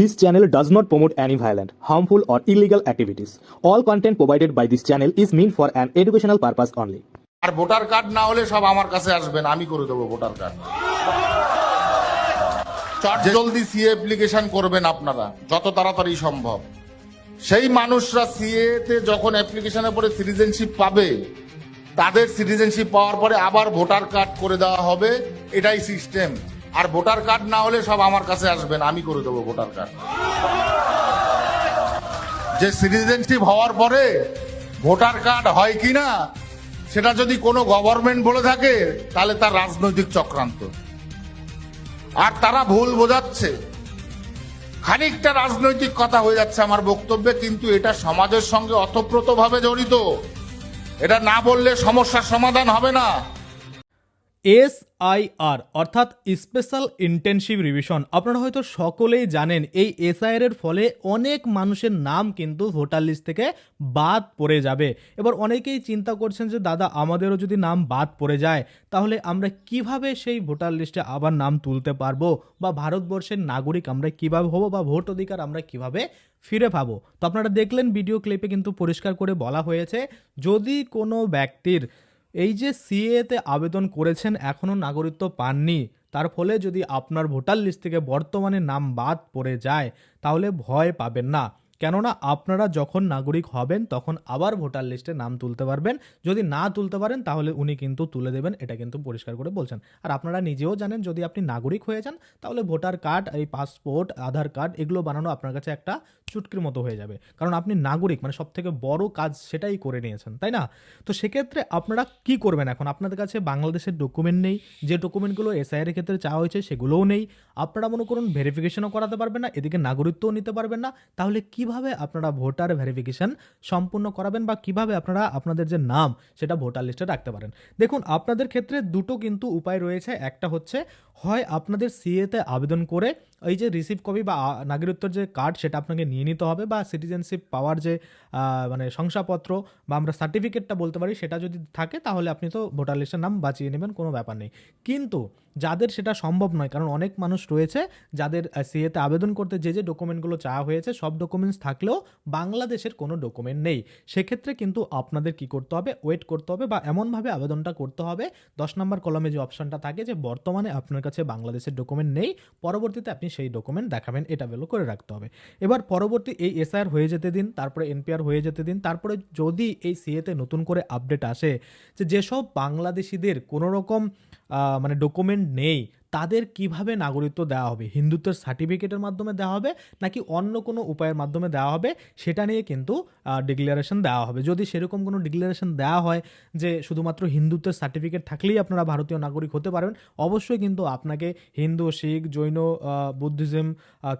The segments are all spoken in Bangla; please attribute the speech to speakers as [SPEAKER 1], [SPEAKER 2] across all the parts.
[SPEAKER 1] This channel does not promote any violent, harmful, or illegal activities. All content provided by this channel is meant for an educational purpose only.
[SPEAKER 2] আর ভোটার কার্ড না হলে সব আমার কাছে আসবেন আমি করে দেবো ভোটার কার্ড চট জলদি সিএ অ্যাপ্লিকেশন করবেন আপনারা যত তাড়াতাড়ি সম্ভব। সেই মানুষরা সিএ তে যখন অ্যাপ্লিকেশনের পরে সিটিজেনশিপ পাবে তাদের সিটিজেনশিপ পাওয়ার পরে আবার ভোটার কার্ড করে দেওয়া হবে। এটাই সিস্টেম আর ভোটার কার্ড না হলে সব আমার কাছে আসবেন, আমি করে দেবো ভোটার কার্ড। যে সিটিজেনশিপ হওয়ার পরে ভোটার কার্ড হয় কি না, সেটা যদি কোনো গভর্নমেন্ট বলে থাকে, তাহলে তার রাজনৈতিক চক্রান্ত। আর তারা ভুল বোঝাচ্ছে। খানিকটা রাজনৈতিক কথা হয়ে যাচ্ছে আমার বক্তব্যে, কিন্তু এটা সমাজের সঙ্গে অতপ্রতভাবে জড়িত। এটা না বললে সমস্যার সমাধান হবে না।
[SPEAKER 3] এস আই আর অর্থাৎ স্পেশাল ইন্টেনসিভ রিভিশন। আপনারা হয়তো সকলেই জানেন, এই এসআইআর এর ফলে অনেক মানুষের নাম কিন্তু ভোটার লিস্ট থেকে বাদ পড়ে যাবে। এবার অনেকেই চিন্তা করছেন যে, দাদা, আমাদেরও যদি নাম বাদ পড়ে যায়, তাহলে আমরা কীভাবে সেই ভোটার লিস্টে আবার নাম তুলতে পারব? বা ভারতবর্ষের নাগরিক আমরা কীভাবে হব? বা ভোট অধিকার আমরা কীভাবে ফিরে পাবো? তো আপনারা দেখলেন, ভিডিও ক্লিপে কিন্তু পরিষ্কার করে বলা হয়েছে, যদি কোনো ব্যক্তির এই যে সিএতে আবেদন করেছেন, এখনও নাগরিকত্ব পাননি। তার ফলে যদি আপনার ভোটার লিস্ট থেকে বর্তমানে নাম বাদ পড়ে যায়, তাহলে ভয় পাবেন না। কেননা আপনারা যখন নাগরিক হবেন, তখন আবার ভোটার লিস্টে নাম তুলতে পারবেন। যদি না তুলতে পারেন, তাহলে উনি কিন্তু তুলে দেবেন, এটা কিন্তু পরিষ্কার করে বলছেন। আর আপনারা নিজেও জানেন, যদি আপনি নাগরিক হয়ে যান, তাহলে ভোটার কার্ড, এই পাসপোর্ট, আধার কার্ড, এগুলো বানানো আপনার কাছে একটা চুটকির মতো হয়ে যাবে। কারণ আপনি নাগরিক মানে সব থেকে বড় কাজ সেটাই করে নিয়েছেন, তাই না? তো সেক্ষেত্রে আপনারা কি করবেন এখন? আপনাদের কাছে বাংলাদেশের ডকুমেন্ট নেই, যে ডকুমেন্টগুলো এসআইআর ক্ষেত্রে চাওয়া হয়েছে সেগুলোও নেই। আপনারা মনে করুন ভেরিফিকেশনও করাতে পারবেন না, এদিকে নাগরিকত্বও নিতে পারবেন না। তাহলে কীভাবে আপনারা ভোটার ভেরিফিকেশন সম্পূর্ণ করাবেন বা কীভাবে আপনারা আপনাদের যে নাম সেটা ভোটার লিস্টে রাখতে পারেন? দেখুন, আপনাদের ক্ষেত্রে দুটো কিন্তু উপায় রয়েছে। একটা হচ্ছে, হয় আপনাদের সিএতে আবেদন করে এই যে রিসিভ কপি বা নাগরিকত্বর যে কার্ড সেটা আপনাকে নিয়ে নিতে হবে বা সিটিজেনশিপ পাওয়ার যে মানে শংসাপত্র বা আমরা সার্টিফিকেটটা বলতে পারি সেটা যদি থাকে তাহলে আপনি তো ভোটার লিস্টের নাম বাঁচিয়ে নেবেন, কোনো ব্যাপার নেই। কিন্তু যাদের সেটা সম্ভব নয়, কারণ অনেক মানুষ রয়েছে যাদের সিএতে আবেদন করতে যে যে ডকুমেন্টগুলো চাওয়া হয়েছে সব ডকুমেন্টস থাকলেও বাংলাদেশের কোনো ডকুমেন্ট নেই। সেক্ষেত্রে কিন্তু আপনাদের কি করতে হবে ওয়েট করতে হবে বা এমনভাবে আবেদনটা করতে হবে, দশ নম্বর কলমে যে অপশনটা থাকে যে, বর্তমানে আপনার কাছে বাংলাদেশের ডকুমেন্ট নেই, পরবর্তীতে আপনি সেই ডকুমেন্ট দেখাবেন, এটা ভ্যালু করে রাখতে হবে। এবার পরবর্তী এই এসআইআর হয়ে যেতে দিন, তারপরে এনপিআর হয়ে যেতে দিন, তারপরে যদি এই সিএতে নতুন করে আপডেট আসে, যে যেসব বাংলাদেশিদের কোনো রকম মানে ডকুমেন্ট নেই তাদের কীভাবে নাগরিকত্ব দেওয়া হবে? হিন্দুত্বের সার্টিফিকেটের মাধ্যমে দেওয়া হবে নাকি অন্য কোনো উপায়ের মাধ্যমে দেওয়া হবে? সেটা নিয়ে কিন্তু ডিক্লারেশন দেওয়া হবে। যদি সেরকম কোনো ডিক্লারেশন দেওয়া হয় যে শুধুমাত্র হিন্দুত্বের সার্টিফিকেট থাকলেই আপনারা ভারতীয় নাগরিক হতে পারবেন অবশ্যই কিন্তু আপনাকে হিন্দু, শিখ, জৈন বুদ্ধিজম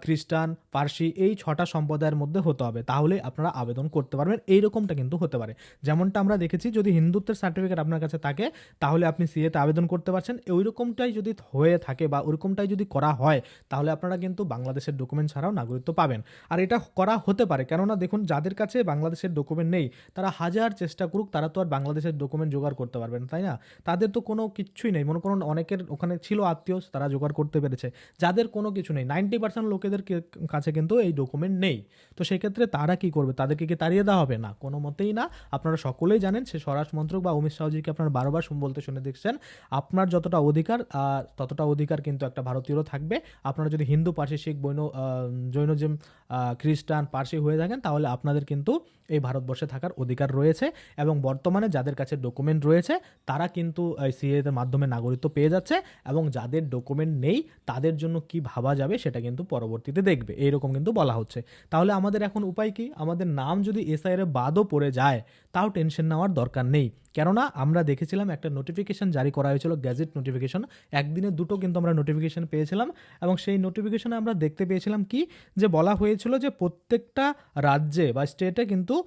[SPEAKER 3] খ্রিস্টান, পার্সি এই ছটা সম্প্রদায়ের মধ্যে হতে হবে। তাহলে আপনারা আবেদন করতে পারবেন। এইরকমটা কিন্তু হতে পারে। যেমনটা আমরা দেখেছি, যদি হিন্দুত্বের সার্টিফিকেট আপনার কাছে থাকে, তাহলে আপনি সিএতে আবেদন করতে পারছেন। ওই রকমটাই যদি হয়ে থাকে বা ওরকমটাই যদি করা হয়, তাহলে আপনারা কিন্তু বাংলাদেশের ডকুমেন্ট ছাড়াও নাগরিকত্ব পাবেন। আর এটা করা হতে পারে, কেননা দেখুন, যাদের কাছে বাংলাদেশের ডকুমেন্ট নেই, তারা হাজার চেষ্টা করুক, তারা তো আর বাংলাদেশের ডকুমেন্ট জোগাড় করতে পারবেন, তাই না? তাদের তো কোনো কিচ্ছুই নেই, মনে করুন অনেকের ওখানে ছিল আত্মীয়, তারা জোগাড় করতে পেরেছে। যাদের কোনো কিছু নেই নাইনটি পার্সেন্ট লোকেদের কাছে কিন্তু এই ডকুমেন্ট নেই। তো সেক্ষেত্রে তারা কি করবে? তাদেরকে কি তাড়িয়ে দেওয়া হবে? না, কোনো মতেই না। আপনারা সকলেই জানেন, সে স্বরাষ্ট্র মন্ত্রক বা অমিত শাহজিকে আপনারা বারবার বলতে শুনে দেখছেন, আপনার যতটা অধিকার ততটা অধিকার কিন্তু একটা ভারতীয়রও থাকবে। আপনারা যদি হিন্দু, পার্সি, শিখ, বৈন জৈনজিম খ্রিস্টান, পার্সি হয়ে থাকেন, তাহলে আপনাদের কিন্তু এই ভারতবর্ষে থাকার অধিকার রয়েছে এবং বর্তমানে যাদের কাছে ডকুমেন্ট রয়েছে, তারা কিন্তু সিএর মাধ্যমে নাগরিকত্ব পেয়ে যাচ্ছে এবং যাদের ডকুমেন্ট নেই, তাদের জন্য কি ভাবা যাবে সেটা কিন্তু পরবর্তীতে দেখবে। এইরকম কিন্তু বলা হচ্ছে। তাহলে আমাদের এখন উপায় কি? আমাদের নাম যদি এসআইআর বাদও পড়ে যায়, তাও টেনশন নেওয়ার দরকার নেই। কেননা আমরা দেখেছিলাম একটা নোটিফিকেশান জারি করা হয়েছিল গ্যাজেট নোটিফিকেশান একদিনে দুটো কিন্তু আমরা নোটিফিকেশান পেয়েছিলাম এবং সেই নোটিফিকেশানে আমরা দেখতে পেয়েছিলাম কি? যে বলা হয়েছিল যে প্রত্যেকটা রাজ্যে বা স্টেটে কিন্তু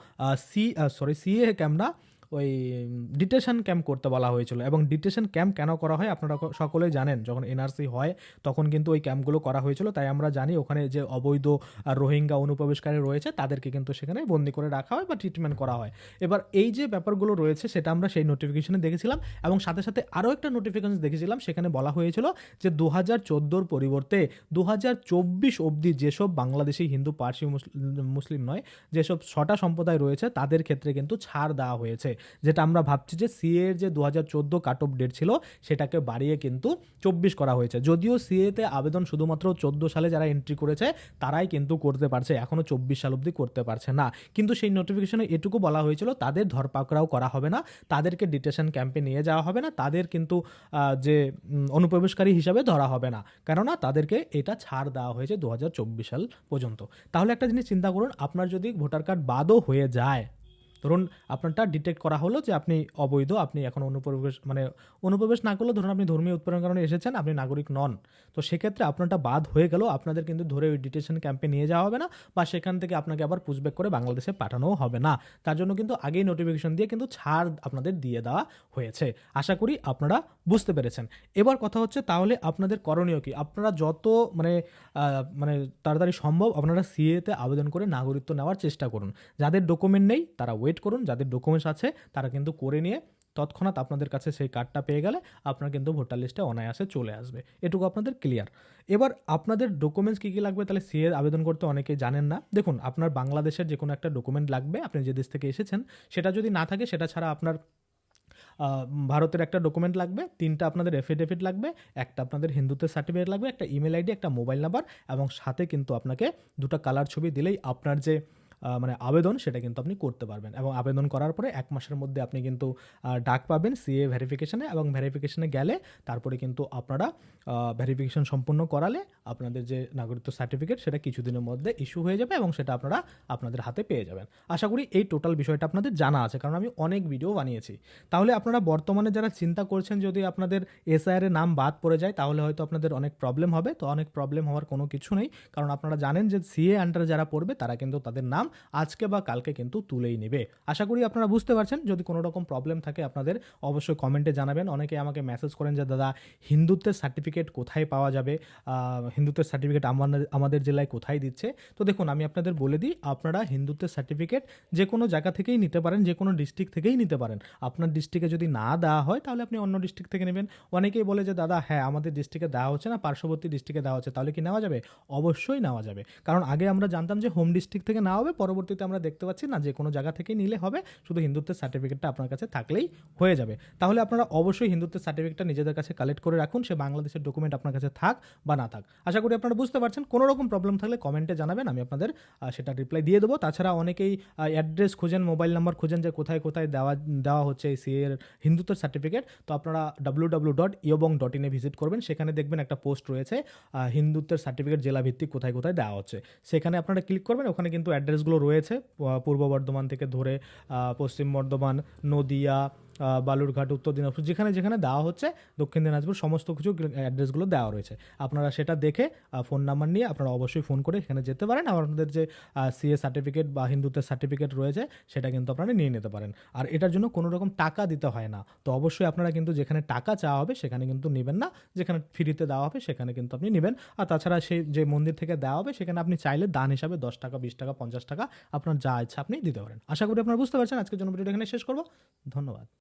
[SPEAKER 3] সি সরি সিএ ক্যামেরা ওই ডিটেশন ক্যাম্প করতে বলা হয়েছিল। এবং ডিটেশন ক্যাম্প কেন করা হয় আপনারা সকলেই জানেন। যখন এনআরসি হয়, তখন কিন্তু ওই ক্যাম্পগুলো করা হয়েছিল। তাই আমরা জানি ওখানে যে অবৈধ রোহিঙ্গা অনুপ্রবেশকারী রয়েছে, তাদেরকে কিন্তু সেখানে বন্দি করে রাখা হয় বা ট্রিটমেন্ট করা হয়। এবার এই যে ব্যাপারগুলো রয়েছে, সেটা আমরা সেই নোটিফিকেশনে দেখেছিলাম। এবং সাথে সাথে আরও একটা নোটিফিকেশন দেখেছিলাম, সেখানে বলা হয়েছিল যে দু হাজার চোদ্দোর পরিবর্তে দু হাজার চব্বিশ অবধি যেসব বাংলাদেশি হিন্দু, পার্সি মুসলিম নয়, যেসব ছটা সম্প্রদায় রয়েছে, তাদের ক্ষেত্রে কিন্তু ছাড় দেওয়া হয়েছে। যেটা আমরা ভাবছি যে সিএ এর যে দু হাজার চোদ্দ কাট অফ ডেট ছিল, সেটাকে বাড়িয়ে কিন্তু চব্বিশ করা হয়েছে। যদিও সিএতে আবেদন শুধুমাত্র চোদ্দ সালে যারা এন্ট্রি করেছে, তারাই কিন্তু করতে পারছে এখনও চব্বিশ সাল অবধি করতে পারছে না। কিন্তু সেই নোটিফিকেশনে এটুকু বলা হয়েছিল, তাদের ধরপাকড়াও করা হবে না, তাদেরকে ডিটেশন ক্যাম্পে নিয়ে যাওয়া হবে না, তাদের কিন্তু যে অনুপ্রবেশকারী হিসাবে ধরা হবে না। কেননা তাদেরকে এটা ছাড় দেওয়া হয়েছে দু হাজার চব্বিশ সাল পর্যন্ত। তাহলে একটা জিনিস চিন্তা করুন, আপনার যদি ভোটার কার্ড বাদও হয়ে যায় ধরুন আপনারটা ডিটেক্ট করা হলো যে আপনি অবৈধ, আপনি এখন অনুপ্রবেশ মানে অনুপ্রবেশ না করলেও ধরুন আপনি ধর্মীয় উৎপীড়নের কারণে এসেছেন, আপনি নাগরিক নন। তো সেক্ষেত্রে আপনারটা বাদ হয়ে গেল আপনাদের কিন্তু ধরে ওই ডিটেশন ক্যাম্পে নিয়ে যাওয়া হবে না বা সেখান থেকে আপনাকে আবার পুষব্যাক করে বাংলাদেশে পাঠানোও হবে না। তার জন্য কিন্তু আগেই নোটিফিকেশন দিয়ে কিন্তু ছাড় আপনাদের দিয়ে দেওয়া হয়েছে। আশা করি আপনারা বুঝতে পেরেছেন। এবার কথা হচ্ছে তাহলে আপনাদের করণীয় কি? আপনারা যত মানে মানে তাড়াতাড়ি সম্ভব আপনারা সিএতে আবেদন করে নাগরিকত্ব নেওয়ার চেষ্টা করুন। যাদের ডকুমেন্ট নেই তারা ওয়েট করুন, যাদের ডকুমেন্টস আছে, তারা কিন্তু করে নিয়ে তৎক্ষণাৎ আপনাদের কাছে সেই কার্ডটা পেয়ে গেলে আপনার কিন্তু ভোটার লিস্টে অনায়াসে চলে আসবে। এটুকু আপনাদের ক্লিয়ার এবার আপনাদের ডকুমেন্টস কী কী লাগবে? তাহলে সিএ আবেদন করতে অনেকেই জানেন না। দেখুন, আপনার বাংলাদেশের যে কোনো একটা ডকুমেন্ট লাগবে, আপনি যে দেশ থেকে এসেছেন, সেটা যদি না থাকে, সেটা ছাড়া আপনার ভারতের একটা ডকুমেন্ট লাগবে, তিনটা আপনাদের এফিডেভিট লাগবে, একটা আপনাদের হিন্দুত্বের সার্টিফিকেট লাগবে, একটা ইমেল আইডি একটা মোবাইল নাম্বার এবং সাথে কিন্তু আপনাকে দুটো কালার ছবি দিলেই আপনার যে মানে আবেদন সেটা কিন্তু আপনি করতে পারবেন। এবং আবেদন করার পরে এক মাসের মধ্যে আপনি কিন্তু ডাক পাবেন সিএ ভেরিফিকেশানে এবং ভেরিফিকেশনে গেলে তারপরে কিন্তু আপনারা ভেরিফিকেশান সম্পূর্ণ করালে আপনাদের যে নাগরিকত্ব সার্টিফিকেট সেটা কিছুদিনের মধ্যে ইস্যু হয়ে যাবে এবং সেটা আপনারা আপনাদের হাতে পেয়ে যাবেন। আশা করি এই টোটাল বিষয়টা আপনাদের জানা আছে, কারণ আমি অনেক ভিডিও বানিয়েছি। তাহলে আপনারা বর্তমানে যারা চিন্তা করছেন যদি আপনাদের এসআইআর নাম বাদ পড়ে যায়, তাহলে হয়তো আপনাদের অনেক প্রবলেম হবে। তো অনেক প্রবলেম হওয়ার কোনো কিছু নেই, কারণ আপনারা জানেন যে সিএ আন্ডারে যারা পড়বে, তারা কিন্তু তাদের নাম আজকে বা কালকে কিন্তু তুলেই নেবে। আশা করি আপনারা বুঝতে পারছেন। যদি কোনো রকম প্রবলেম থাকে আপনাদের, অবশ্যই কমেন্টে জানাবেন। অনেকে আমাকে মেসেজ করেন যে, দাদা, হিন্দুত্বের সার্টিফিকেট কোথায় পাওয়া যাবে? হিন্দুত্বের সার্টিফিকেট আমাদের আমাদের জেলায় কোথায় দিচ্ছে? তো দেখুন, আমি আপনাদের বলে দিই, আপনারা হিন্দুত্বের সার্টিফিকেট যে কোনো জায়গা থেকেই নিতে পারেন, যে কোনো ডিস্ট্রিক্ট থেকেই নিতে পারেন। আপনার ডিস্ট্রিক্টে যদি না দেওয়া হয়, তাহলে আপনি অন্য ডিস্ট্রিক্ট থেকে নেবেন। অনেকেই বলে যে, দাদা হ্যাঁ আমাদের ডিস্ট্রিক্টে দেওয়া হচ্ছে না, পার্শ্ববর্তী ডিস্ট্রিক্টে দেওয়া হচ্ছে, তাহলে কি নেওয়া যাবে? অবশ্যই নেওয়া যাবে। কারণ আগে আমরা জানতাম যে হোম ডিস্ট্রিক্ট থেকে নেওয়া হবে পরবর্তীতে আমরা দেখতে পাচ্ছি, না, যে কোনো জায়গা থেকেই নিলে হবে, শুধু হিন্দুত্বের সার্টিফিকেটটা আপনার কাছে থাকলেই হয়ে যাবে। তাহলে আপনারা অবশ্যই হিন্দুত্বের সার্টিফিকেটটা নিজেদের কাছে কালেক্ট করে রাখুন, সে বাংলাদেশের ডকুমেন্ট আপনার কাছে থাক বা না থাক। আশা করি আপনারা বুঝতে পারছেন, কোনো রকম প্রবলেম থাকলে কমেন্টে জানাবেন, আমি আপনাদের সেটা রিপ্লাই দিয়ে দেবো। তাছাড়া অনেকেই অ্যাড্রেস খুঁজেন মোবাইল নাম্বার খুঁজেন যে কোথায় কোথায় দেওয়া দেওয়া হচ্ছে এই সিএর হিন্দুত্বের সার্টিফিকেট তো আপনারা ডাব্লু ডাব্লু ডট ইয়বং ডট ইনে ভিজিট করবেন, সেখানে দেখবেন একটা পোস্ট রয়েছে হিন্দুত্বের সার্টিফিকেট জেলা ভিত্তিক কোথায় কোথায় দেওয়া হচ্ছে। সেখানে আপনারা ক্লিক করবেন, ওখানে কিন্তু অ্যাড্রেসগুলো রয়েছে পূর্ব বর্ধমান থেকে ধরে পশ্চিম বর্ধমান নদিয়া বালুরঘাট, উত্তর দিনাজপুর, যেখানে যেখানে দেওয়া হচ্ছে, দক্ষিণ দিনাজপুর, সমস্ত কিছু অ্যাড্রেসগুলো দেওয়া রয়েছে। আপনারা সেটা দেখে ফোন নাম্বার নিয়ে আপনারা অবশ্যই ফোন করে এখানে যেতে পারেন। আর আপনাদের যে সিএ সার্টিফিকেট বা হিন্দুত্বের সার্টিফিকেট রয়েছে, সেটা কিন্তু আপনারা নিয়ে নিতে পারেন। আর এটার জন্য কোনো রকম টাকা দিতে হয় না। তো অবশ্যই আপনারা কিন্তু যেখানে টাকা চাওয়া হবে, সেখানে কিন্তু নেবেন না। যেখানে ফ্রিতে দেওয়া হবে, সেখানে কিন্তু আপনি নেবেন। আর তাছাড়া সেই যে মন্দির থেকে দেওয়া হবে, সেখানে আপনি চাইলে দান হিসাবে দশ টাকা, বিশ টাকা, পঞ্চাশ টাকা আপনার যা ইচ্ছা আপনি দিতে পারেন। আশা করি আপনারা বুঝতে পারছেন। আজকের জন্য ভিডিওটা এখানে শেষ করব। ধন্যবাদ।